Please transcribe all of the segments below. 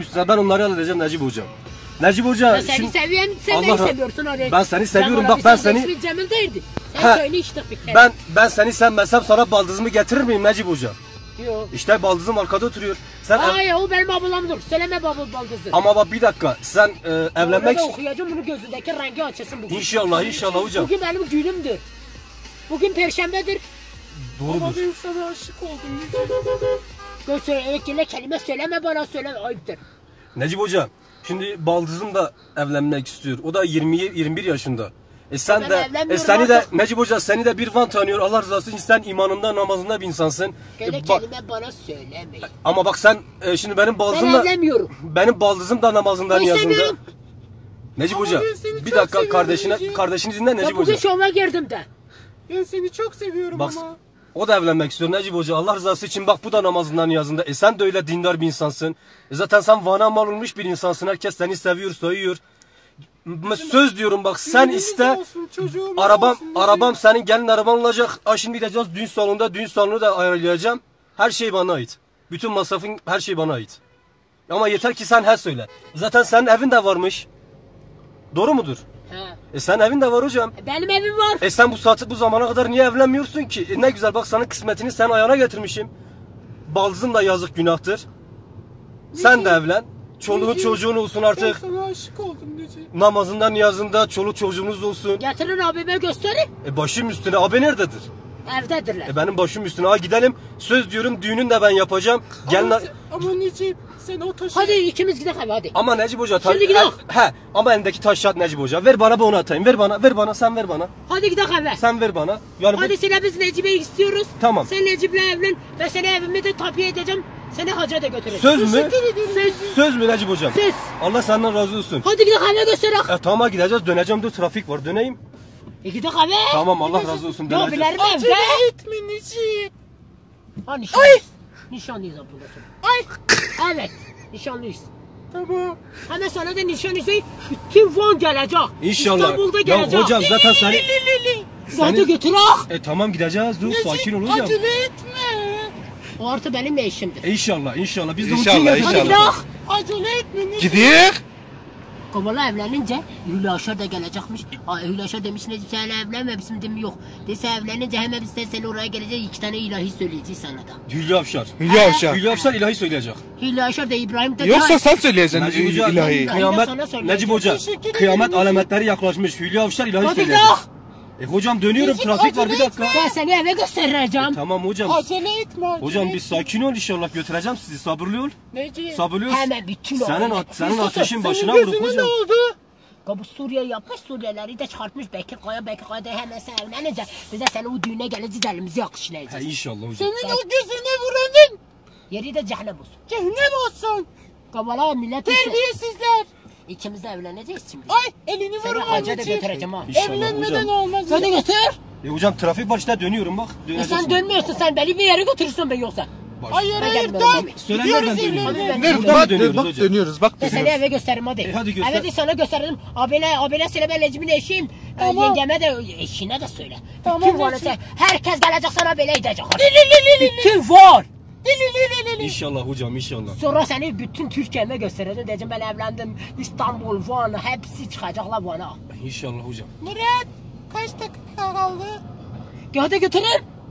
üstüne ben onları halledeceğim Necip hocam. Necip hoca Ben seni şimdi- seviyorum, sen Allah beni seviyorsun oraya. Ben seni seviyorum, bak ben seni- ismin Cemil değildi. Sen söyle işte bir kere. ben ben seni sevmezsem sana baldızımı getirir miyim Necip hoca? Yok. İşte baldızım arkada oturuyor. Sen Hayır o benim ablamdır. Söyleme baba baldızı. ama bak bir dakika sen e, evlenmek Orada ist- okuyacağım bunu gözündeki rengi açılsın bugün. İnşallah inşallah hocam. Bugün benim günümdür. Bugün perşembedir. Ama Doğrudur. ben sana aşık oldum. Söyle kelime söyleme bana söyleme ayıptır. Necip hoca şimdi baldızım da evlenmek istiyor. O da 20 21 yaşında. E sen Ben de e seni de artık. Necip hoca seni de bir van tanıyor. Allah razı olsun. Sen imanında namazında bir insansın. Böyle E, kelime bana söylemeyin. ama bak sen e, şimdi benim Ben baldızım da evlenmiyorum. benim baldızım da namazında Ben niyazında. istemiyorum. Necip Ama hoca ben bir dakika kardeşine kardeşini dinle Ya Necip bugün hoca. şova girdim de. Ben seni çok seviyorum Bak ama. O da evlenmek istiyor Necip Hoca. Allah rızası için bak bu da namazından niyazında. E sen de öyle dindar bir insansın. E zaten sen vana mal olmuş bir insansın. Herkes seni seviyor, sayıyor. M- Söz diyorum bak sen Düğünümüz iste. olsun, çocuğumuz Arabam olsun, arabam senin gelin araban olacak. Ha şimdi gideceğiz düğün salonunda. Düğün salonu da ayarlayacağım. Her şey bana ait. Bütün masrafın her şey bana ait. Ama yeter ki sen her söyle. Zaten senin evin de varmış. Doğru mudur? E sen evin de var hocam. E, Benim evim var. E sen bu saati bu zamana kadar niye evlenmiyorsun ki? E ne güzel bak sana kısmetini sen ayağına getirmişim. Baldızın da yazık günahtır. Sen de evlen. Çoluğun Necip, çocuğun olsun Ben artık. sana aşık oldum Necip. Namazında niyazında çoluk çocuğunuz olsun. Getirin abime gösterin. E başım üstüne abi nerededir? Evdedirler. E benim başım üstüne. Ha gidelim. Söz diyorum düğünün de ben yapacağım. Gel Ama, sen- ama Necip sen o taşı... Hadi ikimiz gidelim hadi hadi. Ama Necip Hoca ta- Şimdi gidelim. He, he, ama elindeki taş at Necip Hoca. Ver bana bu onu atayım. Ver bana, ver bana, sen ver bana. Hadi gidelim eve. Sen ver bana. Yani bu- Hadi seni biz Necip'i istiyoruz. Tamam. Sen Necip'le evlen. Ben seni evime de tapiye edeceğim. Seni hacca da götüreceğim. Söz mü? Söz. Söz mü Necip Hocam? Söz. Allah senden razı olsun. Hadi gidelim eve gösterelim. E tamam gideceğiz döneceğim dur trafik var döneyim. E gidelim eve. Tamam Allah razı olsun döneceğiz. bilerim Acele evde. etme Necip. Ha nişanlıyız. Nişanlıyız abdülhasan. Ay. Evet. Nişanlıyız. Tamam. Hemen sana da nişanlıyız. Bütün Van gelecek. İnşallah. İstanbul'da Ya gelecek. hocam zaten seni... Seni- götürek. E tamam gideceğiz dur Necip sakin ol hocam. acele etme. O artı benim de eşimdir. E, inşallah inşallah biz de İnşallah, için Hadi inşallah. gidelim. Acele etme. Gidiyor. Kavala evlenince Hülya Aşar da gelecekmiş. Aa, Hülya Aşar demiş Necip sen evlenme bizim dedim yok. Dese evlenince hemen biz de seni oraya geleceğiz iki tane ilahi söyleyeceğiz sana da. Hülya Avşar. Hülya Avşar. Hülya Avşar ilahi söyleyecek. Hülya Aşar da İbrahim de Yoksa sen söyleyeceksin ilahi. Kıyamet. Necip Hoca kıyamet alametleri yaklaşmış. Hülya Avşar ilahi Hadi söyleyecek. E hocam dönüyorum Necip, trafik var bir dakika. Ben seni eve göstereceğim. Tamam hocam. Acele etme acele Hocam etme. bir sakin ol inşallah götüreceğim sizi sabırlı ol. Necip. Sabırlı ol. Hemen bütün Senin, at- senin ateşin Senin başına vuruk gözüne ne hocam. oldu? Bu Suriye yapmış Suriyelileri de çarpmış Bekir Kaya Bekir Kaya da hemen sen evlenince biz de seni o düğüne geleceğiz elimizi He yakışlayacağız. inşallah hocam. Senin o gözüne vuranın Yeri de cehennem olsun. cehennem olsun. Kavala millet Terbiyesizler. İkimiz de evleneceğiz şimdi. Ay elini Seni vurma hacca da götüreceğim ha. İnşallah Evlenmeden hocam. olmaz. Hadi götür. E hocam trafik var işte dönüyorum bak. E sen şimdi. dönmüyorsun sen beni bir yere götürürsün ben yoksa. Hayır Ben hayır gelmiyorum dön. abi. Söyle Gidiyoruz nereden dönüyoruz? Hadi mı Bak, dönüyoruz bak hocam? dönüyoruz bak Ben seni eve gösteririm hadi. E, hadi göster. Evet de sana gösteririm. Abile, abile söyle ben Necip'in eşiyim. Tamam. yengeme de eşine de söyle. Tamam, Bütün var sen. Herkes gelecek sana böyle edecek. Bütün var. İnşallah hocam inşallah. Sonra seni bütün Türkiye'me göstereceğim. Diyeceğim ben evlendim. İstanbul, Van hepsi çıkacaklar Van'a. İnşallah hocam. Murat kaç dakika kaldı? Hadi götürün.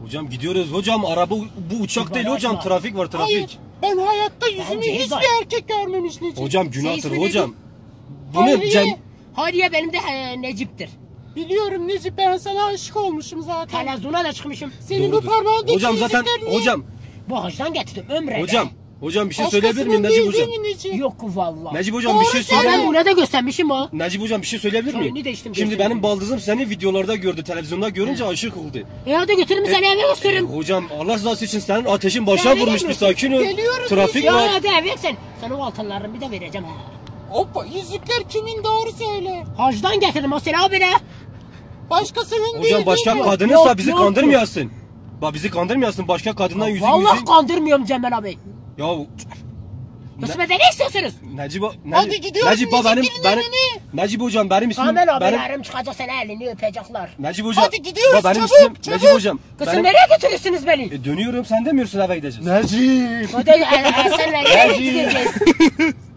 Hocam gidiyoruz hocam araba bu uçak değil hocam Başla. trafik var trafik. Hayır ben hayatta yüzümü Bence hiçbir erkek görmemiş Necip. Hocam günahtır hocam. Bunu Hayriye. Cem Hayriye benim de e, Necip'tir. Biliyorum Necip ben sana aşık olmuşum zaten. Televizyona da çıkmışım. Senin Doğrudur. bu parmağındaki Hocam zaten yüzüklerini- hocam Bu hacdan getirdim ömrede. hocam hocam bir şey söyleyebilir miyim Necip hocam? Yok vallahi. Necip hocam bir şey Ya ben buna da göstermişim o. Necip hocam bir şey söyleyebilir Söyle, miyim? değiştim, Şimdi değiştim. benim baldızım seni videolarda gördü, televizyonda görünce aşık oldu. E hadi götürün seni eve E, gösteririm. hocam Allah rızası için senin ateşin başa Sen vurmuş bir sakin ol. Geliyoruz Trafik Ya var. hadi eve sen. Sana o altınlarını bir de vereceğim ha. Hoppa yüzükler kimin doğru söyle. Hacdan getirdim o seni abine. Başkasının değil Hocam başka kadınınsa bizi yok, kandırmayasın. Bak bizi kandırmayasın başka kadından yüzük Vallahi yüzük. kandırmıyorum Cemal abi. Ya Müslüman'da ne istiyorsunuz? Necip, Necip, Hadi gidiyoruz Necip benim, benim, evine. Necip hocam benim ismim, Kamil benim, abilerim çıkacak seni elini öpecekler. Necip hocam, Hadi gidiyoruz, benim çabuk, ismim, çabuk. Necip hocam. Kızım benim- nereye götürüyorsunuz beni? E, dönüyorum sen demiyorsun eve gideceğiz. Necip. Hadi e, e, senle nereye gideceğiz?